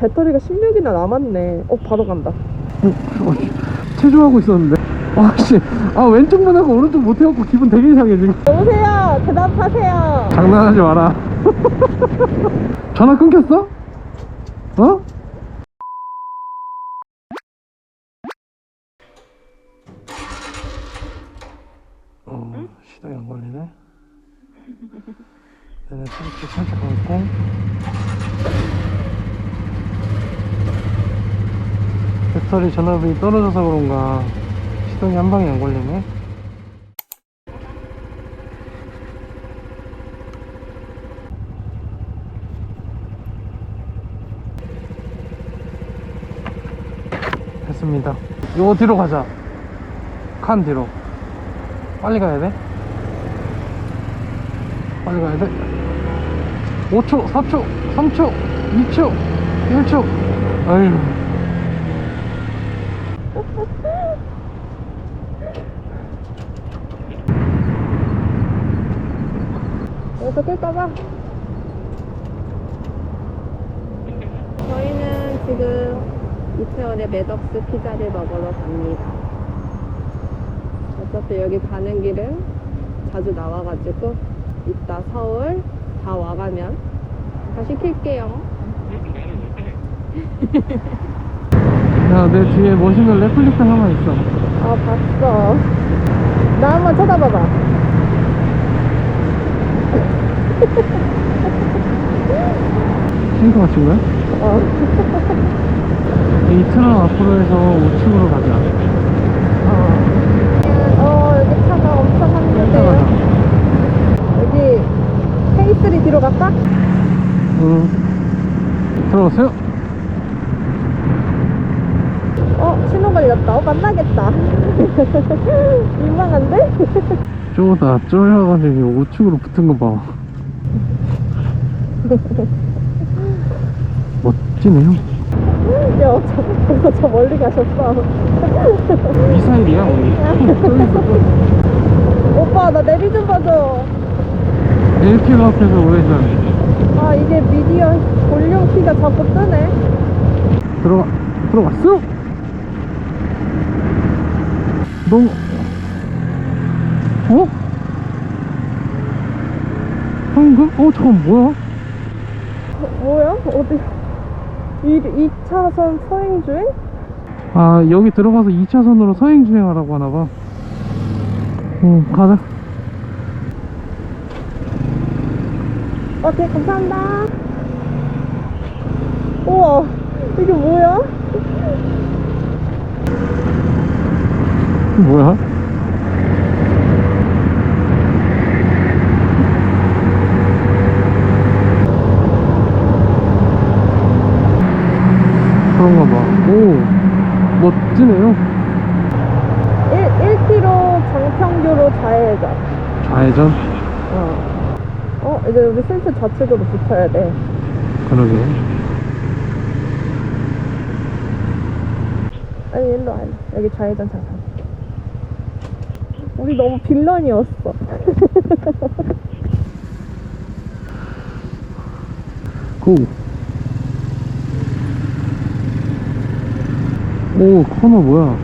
배터리가 16이나 남았네. 어, 바로 간다. 어, 체조하고 있었는데. 아, 씨. 아, 왼쪽만 하고 오른쪽 못 해갖고 기분 되게 이상해, 지금. 여보세요? 대답하세요. 장난하지 마라. 전화 끊겼어? 어? 어, 시동이 안 걸리네. 얘네 트리플 살짝 감고. 배터리 전압이 떨어져서 그런가 시동이 한 방에 안 걸리네. 됐습니다. 요 뒤로 가자. 칸 뒤로. 빨리 가야 돼. 빨리 가야 돼. 5초, 4초, 3초, 2초, 1초. 아유. 끌까봐. 저희는 지금 이태원의 매덕스 피자를 먹으러 갑니다. 어차피 여기 가는 길은 자주 나와가지고 이따 서울 다 와가면 다 시킬게요. 야, 내 뒤에 멋있는 레플리카 하나 있어. 아 봤어. 나 한번 쳐다봐봐. 친구 맞춘 거야? 어. 이 트럭 앞으로 해서 우측으로 가자. 어. 어 여기 차가 엄청. 한데 여기 페이스리 뒤로 갈까? 응. 들어갔어요? 어 신호 걸렸다. 어 만나겠다. 민망한데? 쪼다 쫄려가지고 우측으로 붙은 거 봐. 멋지네요. 야, 저, 저 멀리 가셨어. 미사일이야, 있어. 오빠, 나 내비 좀 봐줘. 1km 앞에서 우회전. 아, 이게 미디어 볼륨 키가 자꾸 뜨네. 들어가, 들어갔어? 너무, 어? 황금? 어, 잠깐, 뭐야? 어, 뭐야? 어디? 1, 2차선 서행 주행? 아, 여기 들어가서 2차선으로 서행 주행하라고 하나봐. 어, 가자. 어, 네, 감사합니다. 우와, 이게 뭐야? 뭐야? 그런가 봐. 오, 멋 지네요. 1, 1km 장평교로 좌회전. 좌회전? 어. 어, 이제 여기 슬슬 좌측으로 붙여야 돼. 그러게. 아니, 일로 와. 여기 좌회전 잠깐. 우리 너무 빌런이었어. 고. 오, 코너 뭐야?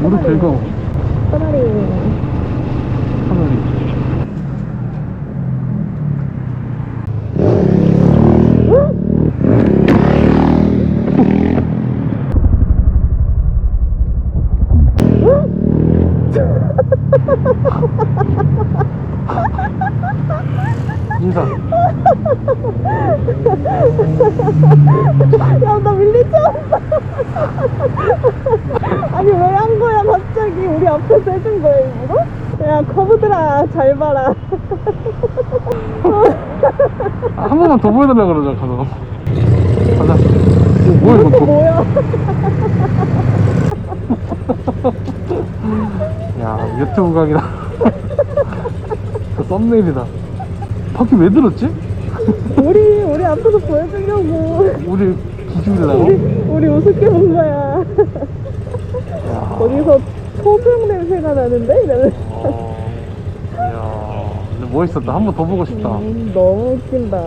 무릎 긁어. 까마리. 하늘이. 인사. 야, 나 밀리지 않았어. 아니, 왜 한 거야, 갑자기. 우리 앞에서 해준 거야, 일부러? 야, 거부들아, 잘 봐라. 아, 보여달라 그러자, 가서. 가자. 오, 뭐야, 이거 또. 뭐야? 야, 유튜브 각이다. 그 썸네일이다. 바퀴 왜 들었지? 우리, 우리 앞에서 보여주려고. 우리 기죽이려고? 우리, 우리 우습게 본 거야. 야. 어디서 소주용 냄새가 나는데? 이러면. 어, 이야, 근데 멋있었다. 한 번 더 보고 싶다. 음, 너무 웃긴다.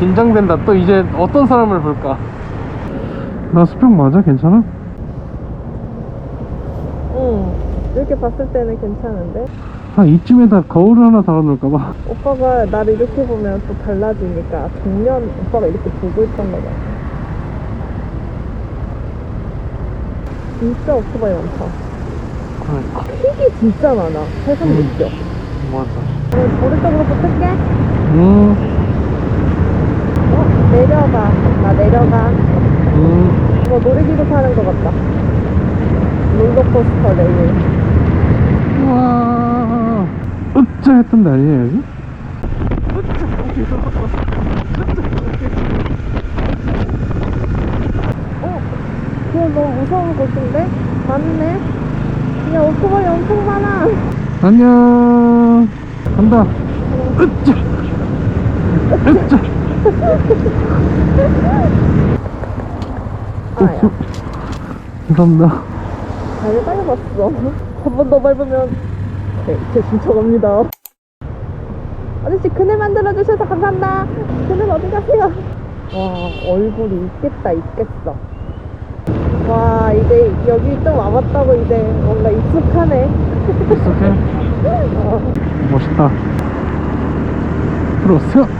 긴장된다. 또 이제 어떤 사람을 볼까? 나 수평 맞아? 괜찮아? 응. 이렇게 봤을 때는 괜찮은데? 아 이쯤에다 거울을 하나 달아놓을까봐. 오빠가 나를 이렇게 보면 또 달라지니까 정면 오빠가 이렇게 보고 있던 거잖아. 진짜 오토바이 많다. 그러니까. 픽이 진짜 많아. 세상 음. 느껴. 맞아. 어, 오른쪽으로 붙을게. 음, 어, 내려가. 나 내려가. 음. 뭐 놀이기구 타는 것 같다. 롤러코스터 레일. 우와. 으짜 했던 날이야, 여기? 어? 그건 너무 무서운 곳인데? 맞네. 야, 오토바이 엄청 많아. 안녕. 간다. 으짜. 으짜. 아야. 감사합니다. 잘 밟았어. 한 번 더 밟으면 네, 제 신청합니다. 아저씨 그늘 만들어 주셔서 감사합니다. 그늘 어디 가세요? 와 얼굴이 있겠다 있겠어. 와 이제 여기 좀 와봤다고 이제 뭔가 익숙하네. 익숙해? 어, 멋있다. 들어오세요.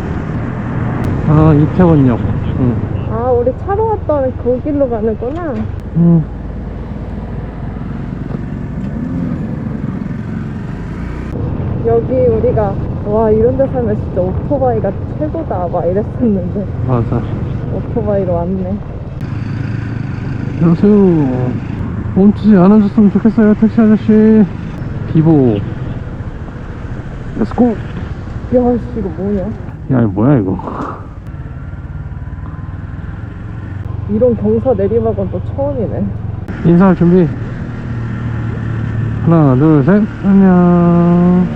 아, 이태원역. 응. 아 우리 차로 왔던 그 길로 가는구나. 응. 여기 우리가 와 이런 데 살면 진짜 오토바이가 최고다 막 이랬었는데 맞아. 오토바이로 왔네. 여보세요. 멈추지 않아줬으면 좋겠어요, 택시 아저씨. 비보. 렛츠고. 야, 씨, 이거 뭐냐? 야, 이거 뭐야, 이거. 이런 경사 내리막은 또 처음이네. 인사할 준비. 하나, 둘, 셋. 안녕.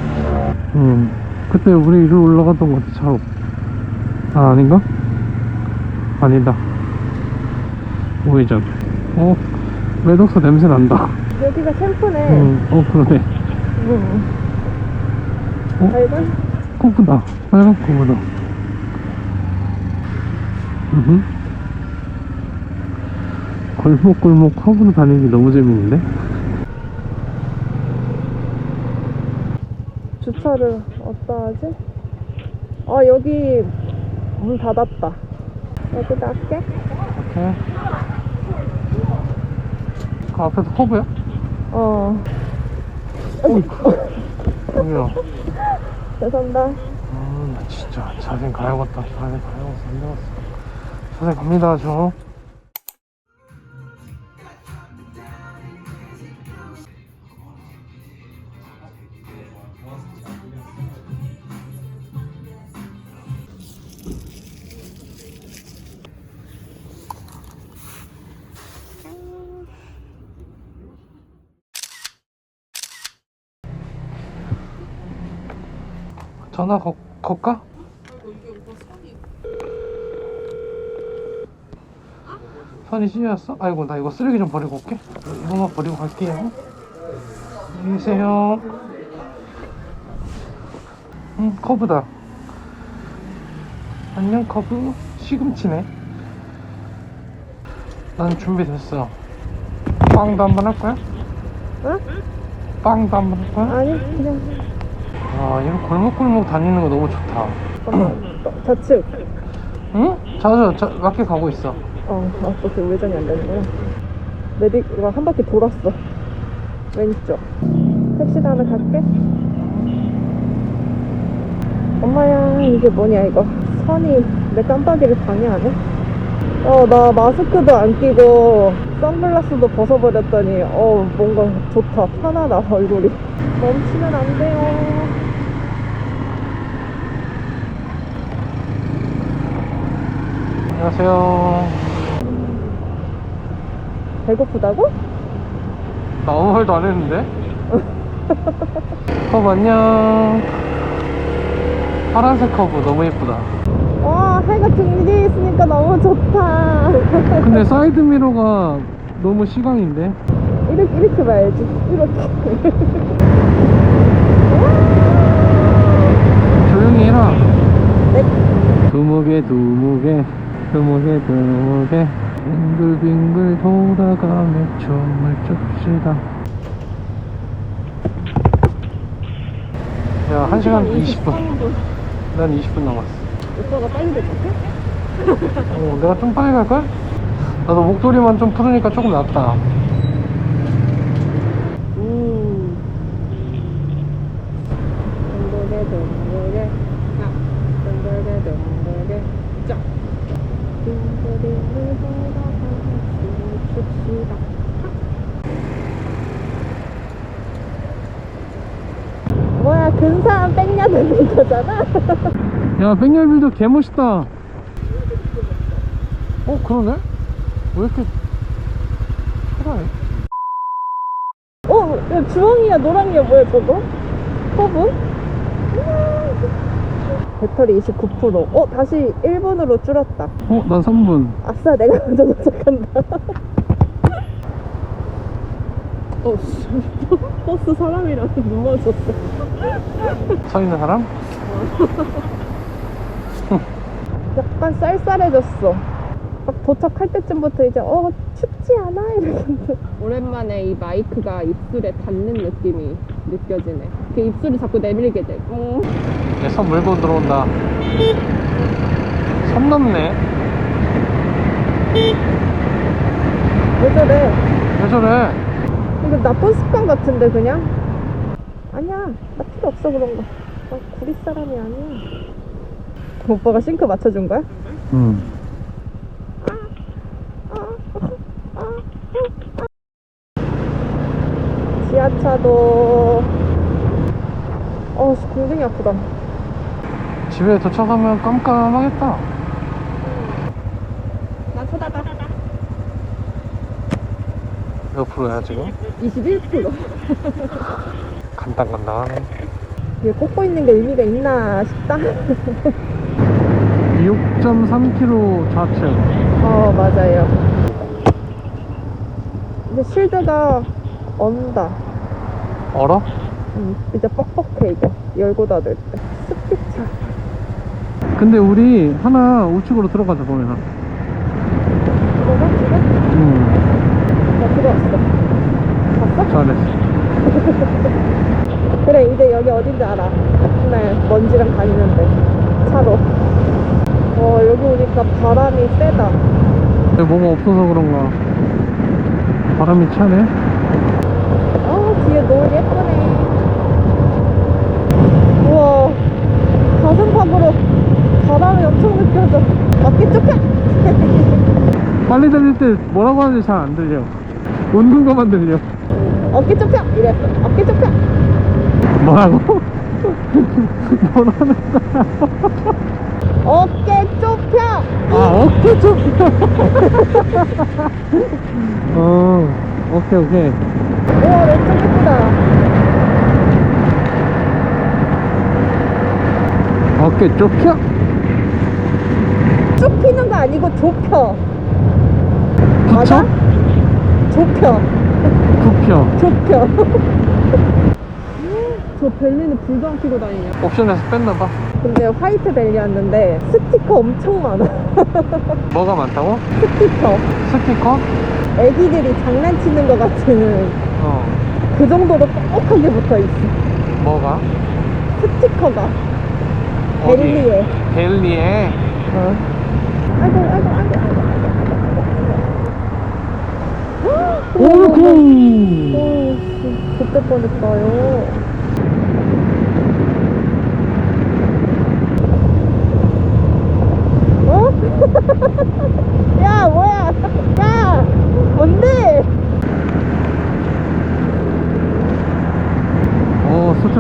음, 그때 우리 이리 올라갔던 것 같아, 차로. 아, 아닌가? 아니다. 우회전. 어, 매독서 냄새 난다. 여기가 캠프네. 음, 어, 그러네. 응. 어? 밝은? 코브다. 빨간 코브다. 음. 골목골목 커브로 다니기 너무 재밌는데? 주차를 어디다 하지? 아, 여기 문 닫았다. 여기다 할게. 오케이. 그 앞에도 커브야? 어. 여기요. 죄송합니다. 아, 나 진짜 자생 가야겠다. 자생 가야겠어. 안 되겠어. 자생 갑니다, 저. 전화 거, 걸까? 선이 찢어졌어? 아이고 나 이거 쓰레기 좀 버리고 올게 이거만 버리고 갈게요 안녕히 계세요 응 커브다 안녕 커브 시금치네 난 준비됐어 빵도 한번 할 거야? 응? 빵도 한번 할 거야? 아니, 그냥. 아 이런 골목골목 다니는 거 너무 좋다 좌측. 응? 자주 저 맞게 가고 있어 어, 아, 또그 우회전이 안 되는구나. 내리, 이거 한 바퀴 돌았어. 왼쪽. 택시도 하나 갈게. 엄마야, 이게 뭐냐, 이거. 선이 내 깜빡이를 방해하네? 어, 나 마스크도 안 끼고, 선글라스도 벗어버렸더니, 어, 뭔가 좋다. 편하다, 얼굴이. 멈추면 안 돼요. 안녕하세요 배고프다고? 나 아무 말도 안 했는데? 컵 안녕 파란색 커브 너무 예쁘다 와, 해가 등 뒤에 있으니까 너무 좋다. 근데 사이드 미러가 너무 시광인데? 이렇게 이렇게 봐야지. 이렇게. 조용히 해라. 네. 두목에 두목 드물게 드물게 빙글빙글 돌아가며 춤을 춥시다. 야 1시간 20분. 난 20분 남았어. 오빠가 빨리 도착해? 어, 내가 좀 빨리 갈걸? 나도 목소리만 좀 푸르니까 조금 낫다 음. 아, 쫙 춥시다 뭐야 근사한 백냐 듣는 거잖아 야 백열빌더 개멋있다 어 그러네? 왜 이렇게 초라해? 어? 야, 주황이야 노랑이야 뭐야 저거? 허브? 배터리 29% 어? 다시 1분으로 줄었다 어? 난 3분 아싸 내가 먼저 도착한다 어 씨. 버스 사람이랑 넘어졌어 서 있는 사람? 약간 쌀쌀해졌어 막 도착할 때쯤부터 이제 어 춥지 않아? 이러는데 오랜만에 이 마이크가 입술에 닿는 느낌이 느껴지네 그 입술이 자꾸 내밀게 돼 어. 내손 물고 들어온다 선 넘네 왜 저래 왜 저래? 이거 나쁜 습관 같은데 그냥? 아니야 나 필요 없어 그런 거 나 구리 사람이 아니야 오빠가 싱크 맞춰준 거야? 응 지하차도. 어우 굉장히 아프다. 집에 도착하면 깜깜하겠다. 나 쳐다봐. 몇 프로야 지금? 21% 간당간당하네 이게 꽂고 있는 게 의미가 있나 싶다. 6.3km 좌측. 어 맞아요. 이제 실드가 언다 얼어? 음, 이제 뻑뻑해 이제 열고 닫을 때. 스피차. 근데 우리 하나 우측으로 들어가자 보면. 들어가 지금? 응나 들어왔어. 봤어? 잘했어. 그래 이제 여기 어딘지 알아. 맨날 먼지랑 다니는데. 차로. 어 여기 오니까 바람이 세다. 근데 뭐가 없어서 그런가. 바람이 차네 어 뒤에 노을 예쁘네. 우와. 가슴팍으로 바람이 엄청 느껴져. 어깨 좁혀 빨리 달릴 때 뭐라고 하는지 잘 안 들려. 웃는 것만 들려. 어깨 좁혀 이랬어. 어깨 좁혀 뭐라고? 뭐라는 거야 어깨 좁혀 아 어깨 좀 어 오케이 오케이. 우 와 왼쪽 예쁘다. 어깨 좁혀? 쭉 피는 거 아니고 좁혀? 맞아? 좁혀. 굽혀. 좁혀. 저 벨리는 불도 안 켜고 다니냐? 옵션에서 뺐나봐. 근데 화이트 벨리였는데 스티커 엄청 많아. 뭐가 많다고? 스티커. 스티커? 애기들이 장난치는 것 같은 어. 그 정도로 뻑뻑하게 붙어 있어. 뭐가? 스티커가. 어디? 벨리에. 벨리에? 어. 아이고 아이고 아이고 아이고. 오이쿠 오씨. 그때 뻔했어요. 어? 야 뭐야? 야 뭔데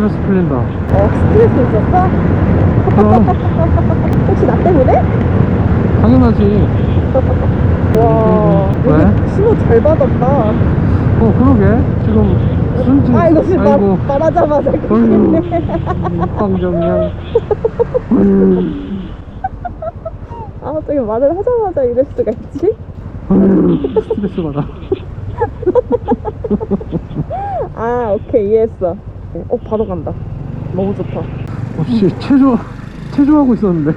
어 스트레스 풀린다. 어 스트레스 있었어? 그럼. 혹시 나 때문에? 당연하지. 와 왜? 여기 신호 잘 받았다. 어 그러게. 지금 순지 아 이거 지금 말, 아이고. 말하자마자 어휴 빵정량 어휴 아 어떻게 말을 하자마자 이럴 수가 있지? 어휴 스트레스 받아. 아 오케이 이해했어 어 바로 간다. 너무 좋다. 혹시 체조 체조하고 있었는데.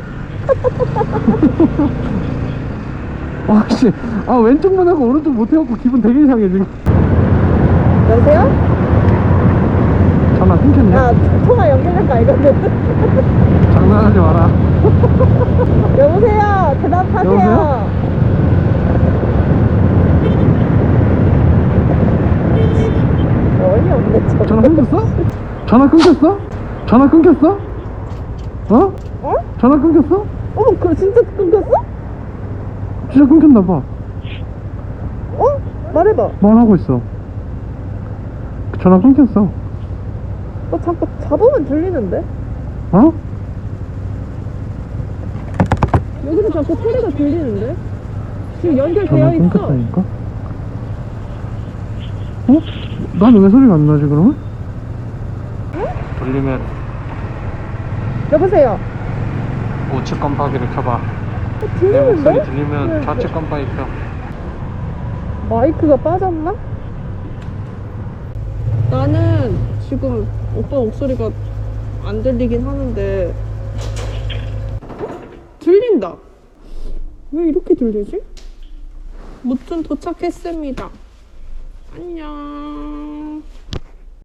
아씨 아 왼쪽만 하고 오른쪽 못 해갖고 기분 되게 이상해 지금. 여보세요? 전화 끊겼네. 아 통화 연결될까 이거는? 장난하지 마라. 여보세요? 대답하세요. 여보세요? 저 전화 끊겼어? 전화 끊겼어? 전화 끊겼어? 어? 어? 전화 끊겼어? 어머 그거 진짜 끊겼어? 진짜 끊겼나봐 어? 말해봐 말하고 있어 전화 끊겼어 어 잠깐 잡으면 들리는데? 어? 여기서 자꾸 소리가 들리는데? 지금 전화 연결되어 있어 끊겼다니까? 어? 나는 왜 소리가 안 나지 그러면? 돌리면 여보세요 우측 깜빡이를 켜봐 어, 내 목소리 들리는데? 들리면 네. 좌측 깜빡이 켜 마이크가 빠졌나? 나는 지금 오빠 목소리가 안 들리긴 하는데 들린다. 왜 이렇게 들리지? 무튼 도착했습니다. 안녕.